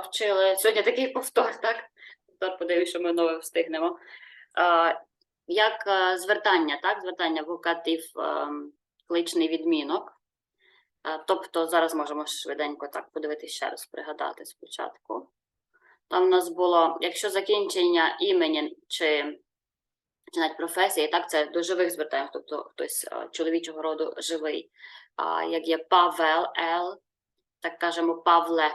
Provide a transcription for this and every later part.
вчили. Сьогодні такий повтор, так? Повтор, подивлюсь, що ми нове встигнемо. Е, як е, звертання, так? Звертання вокатив ем, кличний відмінок. Е, Тобто зараз можемо швиденько так подивитися ще раз, пригадати спочатку. Там у нас було, якщо закінчення імені чи, чи навіть професії, так, це до живих звертаємо, тобто хтось е, чоловічого роду живий. А як є Павел, Ел, так кажемо Павле.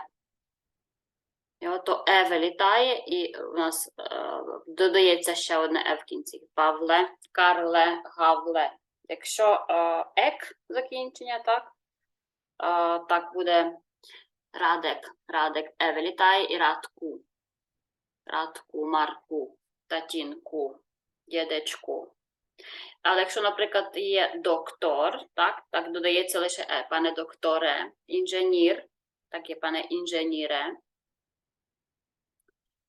І ото Е вилітає, і у нас е, додається ще одне Е в кінці. Павле, Карле, Гавле. Якщо е, ек закінчення, так, е, так буде Радек, Радек, Е вилітає і Радку. Радку, Марку, Татінку, дідечку. Але якщо, наприклад, є доктор, так, так додається лише Е, пане докторе, інженір, так є пане інженіре,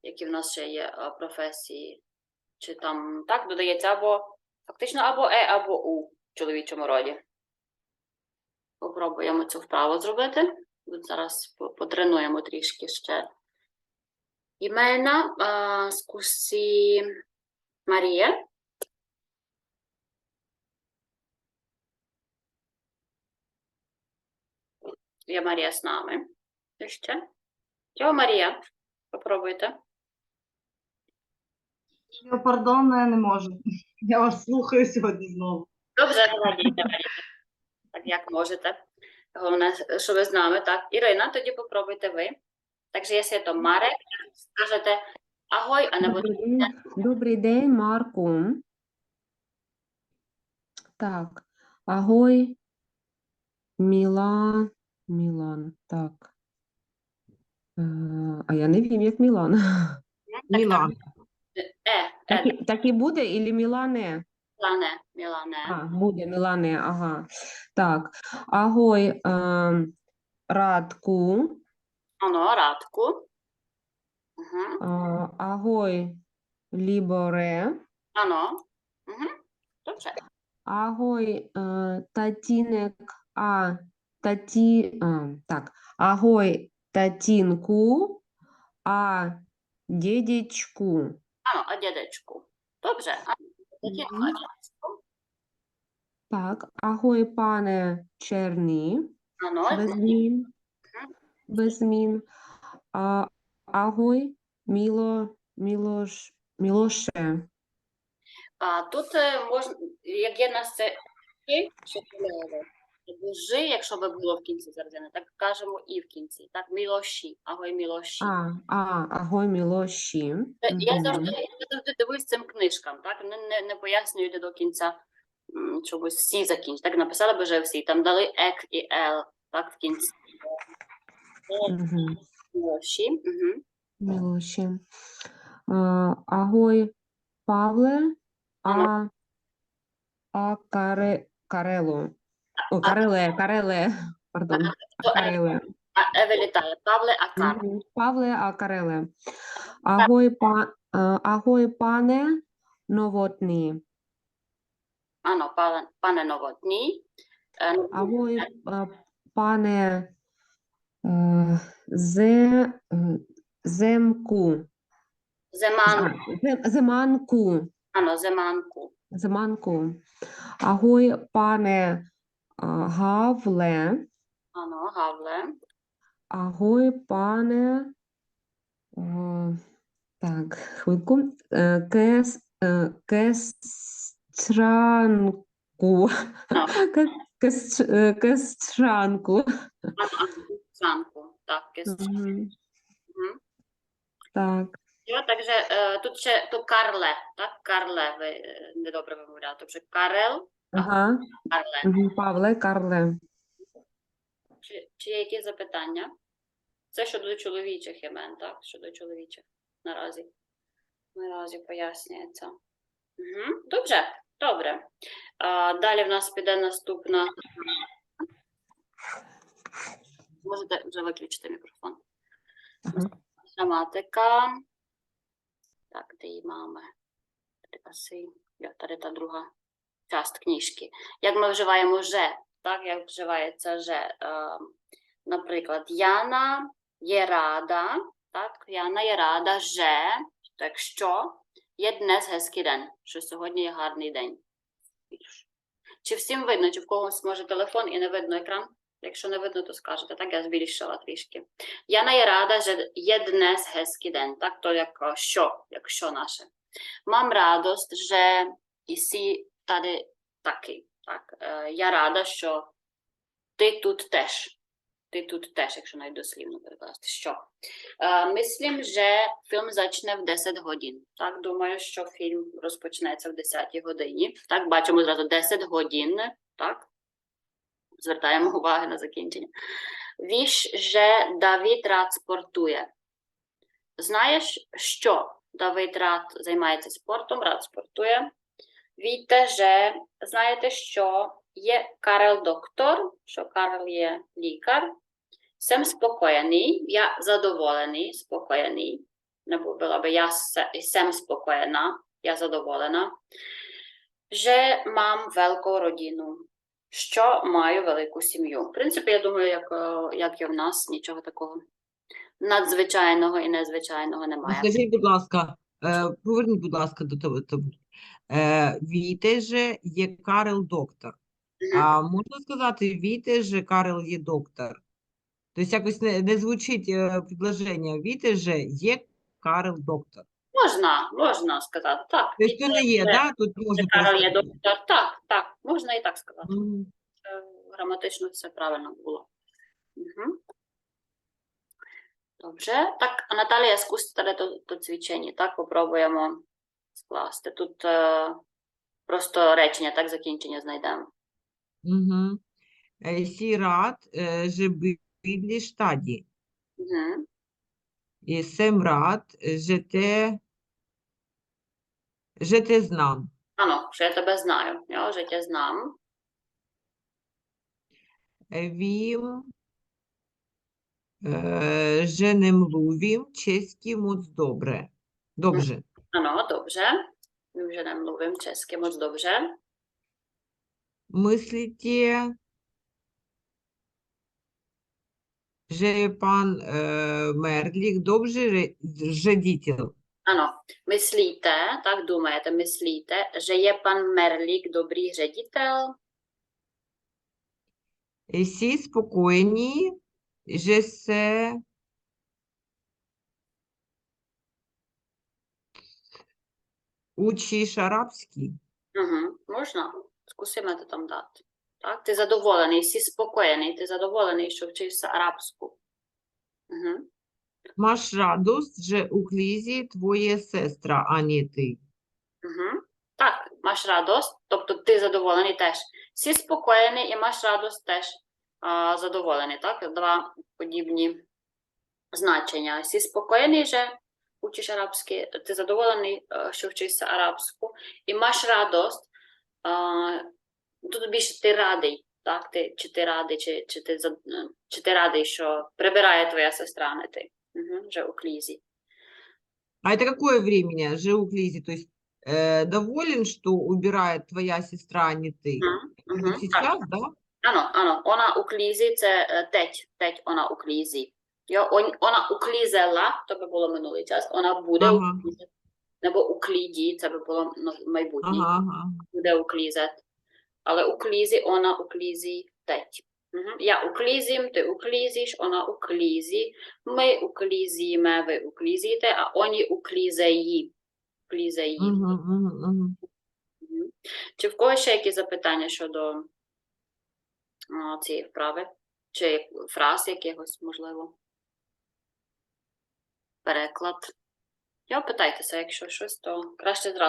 які в нас ще є е, професії, чи там так додається або фактично або Е, або У в чоловічому роді. Попробуємо цю вправу зробити. Зараз потренуємо трішки ще. Імена а, скусі Марія. Є Марія з нами. Ще. Йо, Марія. Попробуйте. Я, пардон, я не можу. Я вас слухаю сьогодні знову. Добре, говоріть. Так як можете. Головне, що ви з нами. Так, Ірина, тоді попробуйте ви. Так, якщо то Марек, скажете агой, а не буде. Добрий день, добрий день, Марку. Так, агой, Мілан, Мілан, так. Е, А я не вім, як Мілан. Мілан. Е, Так е, і, так і буде, ілі Мілане? Мілане, Мілане. А, буде Мілане, ага. Так, агой, е, Радку, Ано, радку. Угу. е, агой, Ліборе, Ано. Угу. Добре. Агой, е, татінек, а, таті, а, так, агой, татінку, а, дідічку. А дядечку. Добре. А, тоді Мгм. а дядечку. Так, агой, пане черні, Ано, без змін, без змін. А, агой, міло, мілош, мілоше. А тут е, можна, як є в нас це «жи», якщо би було в кінці зарядини, так кажемо і в кінці. Так, мілоші, агой мілоші. А, а, агой, мілоші. Е, Я завжди, я завжди дивуюсь цим книжкам, так? Не, не, не пояснюють до кінця чогось всі закінчить. Так написали би вже всі, там дали ек і ел, так, в кінці. Е, Мгм. Мілоші. Угу. Милоші. А, Агой Павле, а, а каре, Карело. О, Кареле, Кареле, пардон, е, Кареле. А Е вилітає. Павле Акар. Павле, а Агой, па, агой пане Новотні. Ано, пане, Новотній. Е, Агой пане е, зе, е, Земку. Земан, А, Зе- Земанку. ано, Земанку. Зиманку. Агой, пане Гавле, Ано, Гавле. агой, пане. о, так, хвильку. е, Кес, е, кестранку. Кес- кес- е, Кестранку. Так. Мгм. Так, Jo, takže е, тут ще то Карле, так? Карле, ви недобре вимовляли. Тобто Карел, ага. Карле. Мгм, Павле, Карле. Чи, чи є якісь запитання? Це щодо чоловічих імен, так? Щодо чоловічих наразі. Наразі пояснюється. Угу. Добре, добре. А, далі в нас піде наступна. Можете вже виключити мікрофон. Ага. Граматика. Так, де її мами? Аси. Я tady та друга часть книжки. Як ми вживаємо «же», так, як вживається «же». Е, наприклад, Яна є рада, Яна є рада, že, так що є днес hezký день, що сьогодні є гарний день. Чи всім видно, чи в когось може телефон і не видно екран? Якщо не видно, то скажете, так я збільшила трішки. Яна є рада, що є днес hezký день, так, то як що, як що наше. Radost, že jsi tady taky. Так, е, я рада, що ти тут теж. Ти тут теж, якщо навіть дослівно перекласти. Що? Е, Мислим, що фільм зачне в 10 годин. Так, думаю, що фільм розпочнеться в 10 годині. Так, бачимо зразу 10 годин. Так. Звертаємо увагу на закінчення. Віж, що Давід рад спортує. Знаєш, що Давид рад займається спортом, рад спортує. Víte, že знаєте, що є Карел доктор, що Карл є лікар. Jsem spokojený, я задоволений, спокоєний. Byla by já se, jsem spokojená, я задоволена. Že mám велику родину, що маю велику сім'ю. В принципі, я думаю, як, е, як і в нас, нічого такого надзвичайного і незвичайного немає. Скажіть, будь ласка, е, поверніть, будь ласка, до того. Е, же є Карел доктор. А можна сказати, війте же Карел є доктор? Тобто якось не, не звучить е, предложення. Війте же є Карел доктор. Можна, можна сказати, так. Тобто то не є, Це- да? Тут можна Карл є доктор. Так, так, можна і так сказати. Е, Граматично все правильно було. Угу. Добре. Так, Наталія, скусти tady то, то цвічення. Так, попробуємо скласти. Тут е, просто речення, так, закінчення знайдемо. Мгм. Е, Сі рад е, же штаді. Угу. І сем рад е, же те, же те знам. Ано, що я тебе знаю. Я вже тебе знам. Е, Вім же не млuvím česky moc добре. Добре. Ano, dobře. Vím, že nemluvím česky moc dobře. Myslíte, že je pan e, добре ре- ředitel? Ano, myslíte, tak думаєте, myslíte, že je pan Merlík dobrý ředitel? Всі спокійні, že se учиш арабський? Угу, можна? Скусимо там дати. Так, ти задоволений, всі спокійний, ти задоволений, що вчишся арабську. Угу. Маш радость, že у книзі твоє сестра, а не ти. Угу. Так, маєш радость, тобто ти задоволений теж. Всі спокійний і маєш радость теж а, задоволений. Так, два подібні значення. Всі спокійний, що учиш арабський, ти задоволений, е, що вчишся арабську, і маєш радость, а, тут більше ти радий. Так, ти, чи ти радий, чи, чи, ти, за- е, чи ти радий, що прибирає твоя сестра, а не ти. Угу, вже у клізі. А это какое время же у книзі? То есть э, доволен, что убирает твоя сестра, а не ты? Угу, Вот так. сейчас, да? Ano, ano, ona uklízí, це е, teď, teď ona uklízí. Jo, on, ona uklízela, to by було минулий час, ona буде Ага. уклізати. Nebo uklídí, це би було майбутній, Ага, ага. буде уклізати. Але уклізі, вона уклізі teď. Мгм. Я уклізім, ти уклізиш, вона уклізі, ми уклізіме, ви уклізіте, а вони уклізеї. Уклізеї. Мгм, мгм, мгм. Мгм. Чи в когось ще якісь запитання щодо а, цієї вправи? Чи фраз якихось, можливо? Переклад. Я питайтеся, якщо щось, то краще зразу.